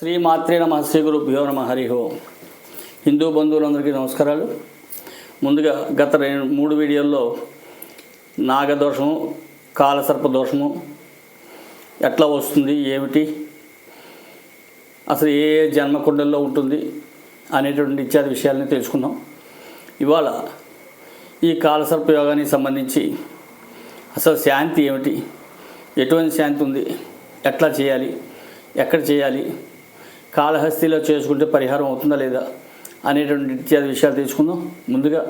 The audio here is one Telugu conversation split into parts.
శ్రీ మాత్రే నమ శ్రీ గురుభ్యో నమ హరి ఓం. హిందూ బంధువులందరికీ నమస్కారాలు. ముందుగా గత రెండు మూడు వీడియోల్లో నాగదోషము కాలసర్ప దోషము ఎట్లా వస్తుంది ఏమిటి అసలు ఏ ఏ జన్మకుండల్లో ఉంటుంది అనేటువంటి ఇత్యాది విషయాలని తెలుసుకున్నాం. ఇవాళ ఈ కాలసర్ప యోగానికి సంబంధించి అసలు శాంతి ఏమిటి ఎటువంటి శాంతి ఉంది ఎట్లా చేయాలి ఎక్కడ చేయాలి కాళహస్తిలో చేసుకుంటే పరిహారం అవుతుందా లేదా అనేటువంటి ఇత్యాది విషయాలు తెలుసుకుందాం. ముందుగా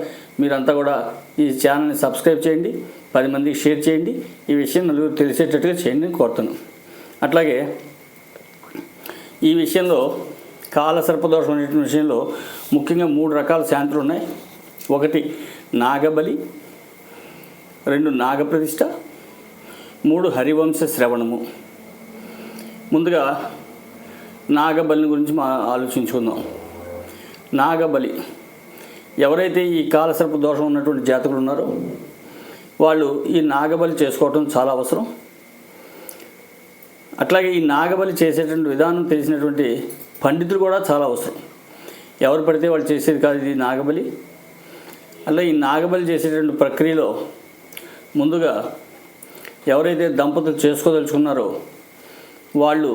మీరంతా కూడా ఈ ఛానల్ని సబ్స్క్రైబ్ చేయండి పది మందికి షేర్ చేయండి ఈ విషయం నలుగురు తెలిసేటట్టుగా చేయండి అని కోరుతున్నాను. అట్లాగే ఈ విషయంలో కాల సర్పదోషం అనేటువంటి విషయంలో ముఖ్యంగా మూడు రకాల శాంతులు ఉన్నాయి. ఒకటి నాగబలి రెండు నాగప్రతిష్ట మూడు హరివంశ శ్రవణము. ముందుగా నాగబలిని గురించి మా ఆలోచించుకుందాం. నాగబలి ఎవరైతే ఈ కాలసర్ప దోషం ఉన్నటువంటి జాతకులు ఉన్నారో వాళ్ళు ఈ నాగబలి చేసుకోవటం చాలా అవసరం. అట్లాగే ఈ నాగబలి చేసేటువంటి విధానం తెలిసినటువంటి పండితులు కూడా చాలా అవసరం. ఎవరు పడితే వాళ్ళు చేసేది కాదు ఇది నాగబలి. అలా ఈ నాగబలి చేసేటువంటి ప్రక్రియలో ముందుగా ఎవరైతే దంపతులు చేసుకోదలుచుకున్నారో వాళ్ళు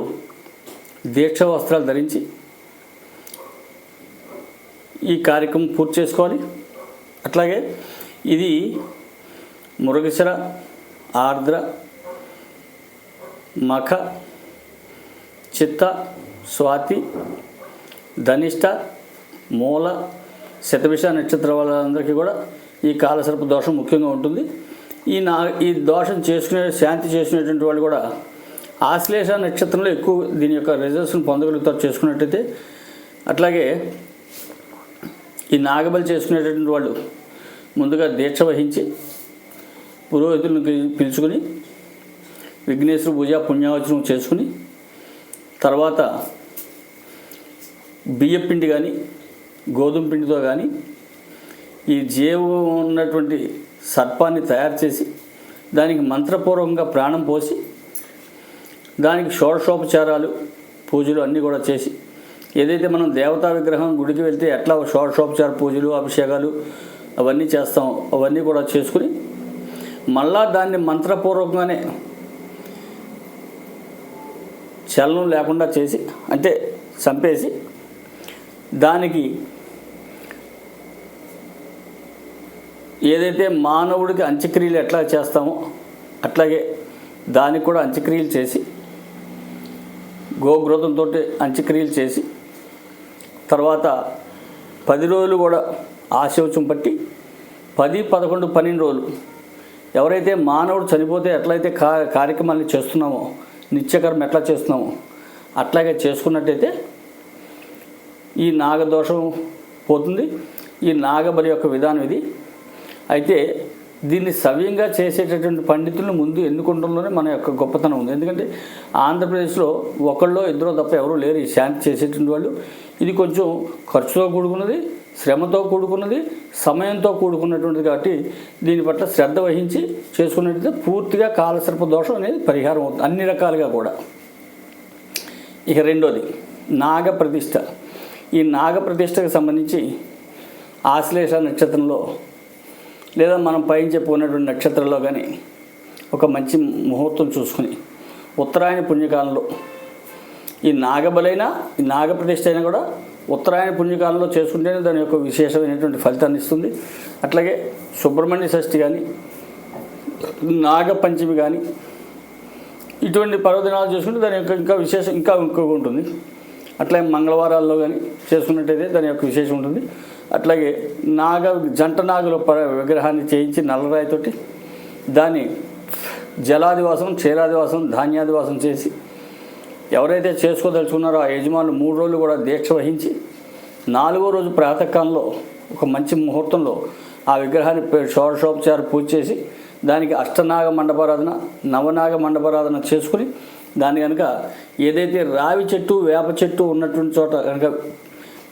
దీక్ష వస్త్రాలు ధరించి ఈ కార్యక్రమం పూర్తి చేసుకోవాలి. అట్లాగే ఇది మురగశిర ఆర్ద్ర మఖ చిత్త స్వాతి ధనిష్ట మూల శతభిష నక్షత్ర వాళ్ళందరికీ కూడా ఈ కాలసర్ప దోషం ముఖ్యంగా ఉంటుంది. ఈ నా ఈ దోషం చేసుకునే శాంతి చేసుకునేటువంటి వాళ్ళు కూడా ఆశ్లేష నక్షత్రంలో ఎక్కువ దీని యొక్క రిజల్ట్స్ని పొందగలుగుతారు చేసుకున్నట్టయితే. అట్లాగే ఈ నాగబలి చేసుకునేటటువంటి వాళ్ళు ముందుగా దీక్ష వహించి పురోహితులను పిలుచుకుని విఘ్నేశ్వర పూజ పుణ్యావచనం చేసుకుని తర్వాత బియ్యం పిండి కానీ గోధుమ పిండితో కానీ ఈ జీవం ఉన్నటువంటి సర్పాన్ని తయారు చేసి దానికి మంత్రపూర్వకంగా ప్రాణం పోసి దానికి షోడశోపచారాలు పూజలు అన్నీ కూడా చేసి ఏదైతే మనం దేవతా విగ్రహం గుడికి వెళ్తే ఎట్లా షోడశోపచార పూజలు అభిషేకాలు అవన్నీ చేస్తాం అవన్నీ కూడా చేసుకుని మళ్ళా దాన్ని మంత్రపూర్వకంగానే చలనం లేకుండా చేసి అంటే చంపేసి దానికి ఏదైతే మానవుడికి అంత్యక్రియలు ఎట్లా చేస్తామో అట్లాగే దానికి కూడా అంత్యక్రియలు చేసి గోగ్రోతంతో అంత్యక్రియలు చేసి తర్వాత పది రోజులు కూడా ఆశౌచం పట్టి పది పదకొండు పన్నెండు రోజులు ఎవరైతే మానవుడు చనిపోతే ఎట్లయితే కా కార్యక్రమాన్ని చేస్తున్నామో నిత్యకర్మ ఎట్లా చేస్తున్నామో అట్లాగే చేసుకున్నట్టయితే ఈ నాగదోషం పోతుంది. ఈ నాగబలి యొక్క విధానం ఇది. అయితే దీన్ని సవ్యంగా చేసేటటువంటి పండితులను ముందు ఎన్నుకుంటంలోనే మన యొక్క గొప్పతనం ఉంది. ఎందుకంటే ఆంధ్రప్రదేశ్లో ఒకళ్ళో ఇద్దరో తప్ప ఎవరూ లేరు ఈ శాంతి చేసేటువంటి వాళ్ళు. ఇది కొంచెం ఖర్చుతో కూడుకున్నది శ్రమతో కూడుకున్నది సమయంతో కూడుకున్నటువంటిది కాబట్టి దీని పట్ల శ్రద్ధ వహించి చేసుకున్నట్టయితే పూర్తిగా కాలసర్ప దోషం అనేది పరిహారం అవుతుంది అన్ని రకాలుగా కూడా. ఇక రెండోది నాగ ప్రతిష్ట. ఈ నాగ ప్రతిష్టకు సంబంధించి ఆశ్లేష నక్షత్రంలో లేదా మనం పైన చెప్పుకున్నటువంటి నక్షత్రంలో కానీ ఒక మంచి ముహూర్తం చూసుకుని ఉత్తరాయణ పుణ్యకాలంలో ఈ నాగబలైన ఈ నాగప్రతిష్ట అయినా కూడా ఉత్తరాయణ పుణ్యకాలంలో చేసుకుంటేనే దాని యొక్క విశేషమైనటువంటి ఫలితాన్ని ఇస్తుంది. అట్లాగే సుబ్రహ్మణ్య షష్ఠి కానీ నాగపంచమి కానీ ఇటువంటి పర్వదినాలు చేసుకుంటే దాని యొక్క ఇంకా విశేషం ఇంకా ఇంకొక ఉంటుంది. అట్లాగే మంగళవారాల్లో కానీ చేసుకున్నట్టయితే దాని యొక్క విశేషం ఉంటుంది. అట్లాగే నాగ జంట నాగుల ప- విగ్రహాన్ని చేయించి నల్లరాయితోటి దాన్ని జలాదివాసం క్షీరాదివాసం ధాన్యాదివాసం చేసి ఎవరైతే చేసుకోదలుచుకున్నారో ఆ యజమానులు మూడు రోజులు కూడా దీక్ష వహించి నాలుగో రోజు ప్రాతకాలంలో ఒక మంచి ముహూర్తంలో ఆ విగ్రహాన్ని పె- షోడశోపచార పూజ చేసి దానికి అష్టనాగ మండపారాధన నవనాగ మండపారాధన చేసుకుని దాన్ని కనుక ఏదైతే రావి చెట్టు వేప చెట్టు ఉన్నటువంటి చోట కనుక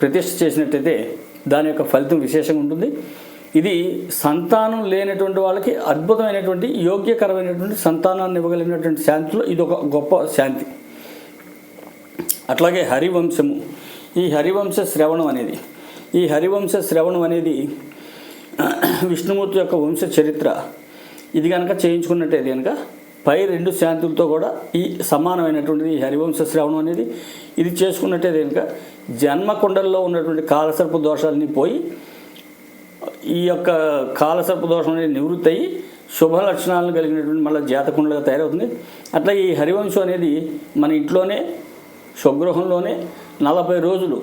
ప్రతిష్ఠ చేసినట్టయితే దాని యొక్క ఫలితం విశేషంగా ఉంటుంది. ఇది సంతానం లేనటువంటి వాళ్ళకి అద్భుతమైనటువంటి యోగ్యకరమైనటువంటి సంతానాన్ని ఇవ్వగలిగినటువంటి శాంతిలో ఇది ఒక గొప్ప శాంతి. అట్లాగే హరివంశము. ఈ హరివంశ శ్రవణం అనేది ఈ హరివంశ శ్రవణం అనేది విష్ణుమూర్తి యొక్క వంశ చరిత్ర. ఇది కనుక చేయించుకున్నట్టయితే కనుక పై రెండు శాంతులతో కూడా ఈ సమానమైనటువంటిది ఈ హరివంశ శ్రవణం అనేది ఇది చేసుకున్నట్టే కనుక జన్మకుండల్లో ఉన్నటువంటి కాలసర్ప దోషాలని పోయి ఈ యొక్క కాలసర్ప దోషం అనేది నివృత్తి అయ్యి శుభ లక్షణాలను కలిగినటువంటి మళ్ళీ జాతకుండలుగా తయారవుతుంది. అట్లా ఈ హరివంశం అనేది మన ఇంట్లోనే స్వగృహంలోనే నలభై రోజులు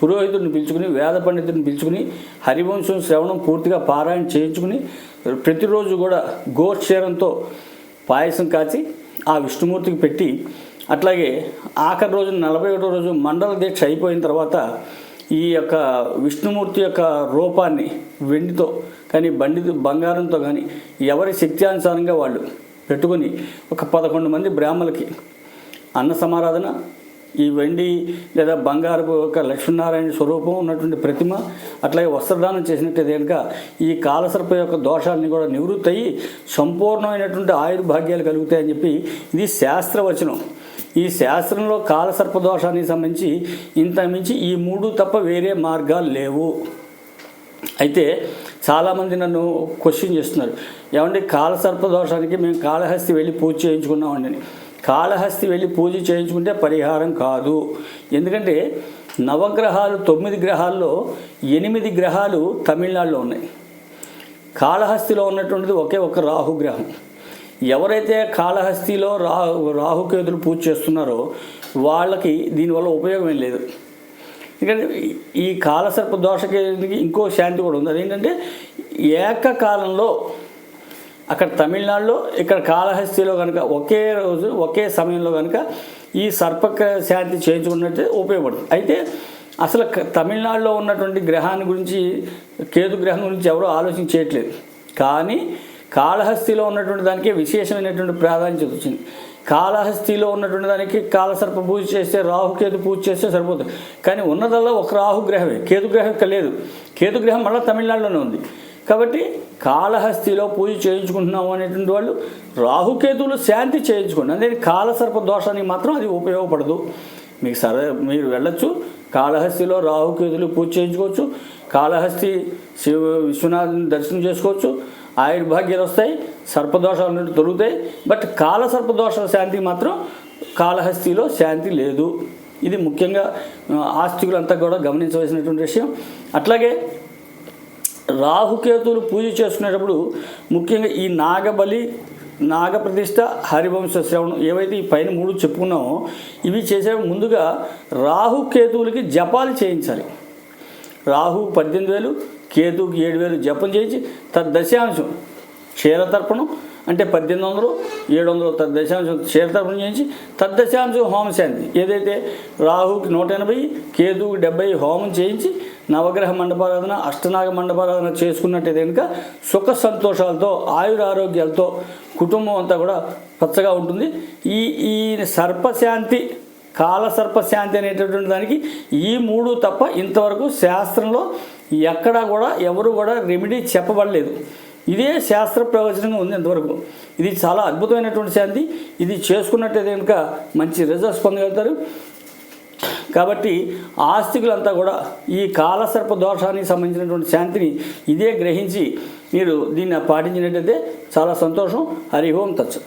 పురోహితుడిని పిలుచుకుని వేద పండితుడిని పిలుచుకుని హరివంశం శ్రవణం పూర్తిగా పారాయణ చేయించుకుని ప్రతిరోజు కూడా గోక్షేరంతో పాయసం కాచి ఆ విష్ణుమూర్తికి పెట్టి అట్లాగే ఆఖరి రోజు నలభై ఒకటో రోజు మండల దీక్ష అయిపోయిన తర్వాత ఈ యొక్క విష్ణుమూర్తి యొక్క రూపాన్ని వెండితో కానీ బండి బంగారంతో కానీ ఎవరి శక్త్యానుసారంగా వాళ్ళు పెట్టుకొని ఒక పదకొండు మంది బ్రాహ్మలకి అన్న సమారాధన ఈ వెండి లేదా బంగారపు యొక్క లక్ష్మీనారాయణ స్వరూపం ఉన్నటువంటి ప్రతిమ అట్లాగే వస్త్రదానం చేసినట్టయితే కనుక ఈ కాలసర్ప యొక్క దోషాలని కూడా నివృత్తి అయ్యి సంపూర్ణమైనటువంటి ఆయుర్భాగ్యాలు కలుగుతాయని చెప్పి ఇది శాస్త్రవచనం. ఈ శాస్త్రంలో కాలసర్ప దోషానికి సంబంధించి ఇంత మించి ఈ మూడు తప్ప వేరే మార్గాలు లేవు. అయితే చాలామంది నన్ను క్వశ్చన్ చేస్తున్నారు. ఏమంటే కాలసర్ప దోషానికి మేము కాళహస్తి వెళ్ళి పూజ చేయించుకున్నామండి కాళహస్తి వెళ్ళి పూజ చేయించుకుంటే పరిహారం కాదు. ఎందుకంటే నవగ్రహాలు తొమ్మిది గ్రహాల్లో ఎనిమిది గ్రహాలు తమిళనాడులో ఉన్నాయి. కాళహస్తిలో ఉన్నటువంటిది ఒకే ఒక రాహుగ్రహం. ఎవరైతే కాళహస్తిలో రాహు రాహుకేతులు పూజ చేస్తున్నారో వాళ్ళకి దీనివల్ల ఉపయోగం ఏం లేదు. ఎందుకంటే ఈ కాలసర్ప దోషకి ఇంకో శాంతి కూడా ఉంది. అదేంటంటే ఏకకాలంలో అక్కడ తమిళనాడులో ఇక్కడ కాళహస్తిలో కనుక ఒకే రోజు ఒకే సమయంలో కనుక ఈ సర్పక శాంతి చేయించుకున్నట్టే ఉపయోగపడుతుంది. అయితే అసలు తమిళనాడులో ఉన్నటువంటి గ్రహాన్ని గురించి కేతు గ్రహం గురించి ఎవరూ ఆలోచించేయట్లేదు. కానీ కాళహస్తిలో ఉన్నటువంటి దానికి విశేషమైనటువంటి ప్రాధాన్యత వచ్చింది. కాళహస్తిలో ఉన్నటువంటి దానికి కాలసర్ప పూజ చేస్తే రాహుకేతు పూజ చేస్తే సరిపోతుంది. కానీ ఉన్నదల్లా ఒక రాహుగ్రహమే. కేతుగ్రహం ఇక్కడ లేదు. కేతుగ్రహం మళ్ళీ తమిళనాడులోనే ఉంది. కాబట్టి కాళహస్తిలో పూజ చేయించుకుంటున్నాము అనేటువంటి వాళ్ళు రాహుకేతువులు శాంతి చేయించుకోండి. అంటే కాలసర్ప దోషానికి మాత్రం అది ఉపయోగపడదు. మీకు సరే మీరు వెళ్ళొచ్చు కాళహస్తిలో రాహుకేతులు పూజ చేయించుకోవచ్చు కాళహస్తి శివ విశ్వనాథుని దర్శనం చేసుకోవచ్చు ఆయుర్భాగ్యాలు వస్తాయి సర్పదోషాలు నుండి తొలుగుతాయి బట్ కాల సర్పదోషాల శాంతి మాత్రం కాళహస్తిలో శాంతి లేదు. ఇది ముఖ్యంగా ఆస్తికులంతా కూడా గమనించవలసినటువంటి విషయం. అట్లాగే రాహుకేతులు పూజ చేసుకునేటప్పుడు ముఖ్యంగా ఈ నాగబలి నాగప్రతిష్ట హరివంశ శ్రవణం ఏవైతే ఈ పైన మూడు చెప్పుకున్నామో ఇవి చేసే ముందుగా రాహుకేతువులకి జపాలు చేయించాలి. రాహు పద్దెనిమిది వేలు కేతువుకి ఏడు వేలు జపం చేయించి తద్దశాంశం క్షీరతర్పణం అంటే పద్దెనిమిది వందలు ఏడు వందలు తద్దశాంశం క్షీరతర్పణం చేయించి తద్దశాంశం హోమశాంతి ఏదైతే రాహుకి నూట ఎనభై కేతువుకి డెబ్బై హోమం చేయించి నవగ్రహ మండపారాధన అష్టనాగ మండపారాధన చేసుకున్నట్టయితే కనుక సుఖ సంతోషాలతో ఆయురారోగ్యాలతో కుటుంబం అంతా కూడా పచ్చగా ఉంటుంది. ఈ ఈ సర్పశాంతి కాలసర్పశాంతి అనేటటువంటి దానికి ఈ మూడు తప్ప ఇంతవరకు శాస్త్రంలో ఎక్కడా కూడా ఎవరు కూడా రెమెడీ చెప్పబడలేదు. ఇదే శాస్త్ర ప్రవచనంగా ఉంది ఇంతవరకు. ఇది చాలా అద్భుతమైనటువంటి శాంతి. ఇది చేసుకున్నట్టయితే కనుక మంచి రిజల్ట్స్ పొందగలుగుతారు. కాబట్టి ఆస్తికులంతా కూడా ఈ కాలసర్ప దోషానికి సంబంధించినటువంటి శాంతిని ఇదే గ్రహించి మీరు దీన్ని పాటించినట్టయితే చాలా సంతోషం. హరి ఓం తచ్చు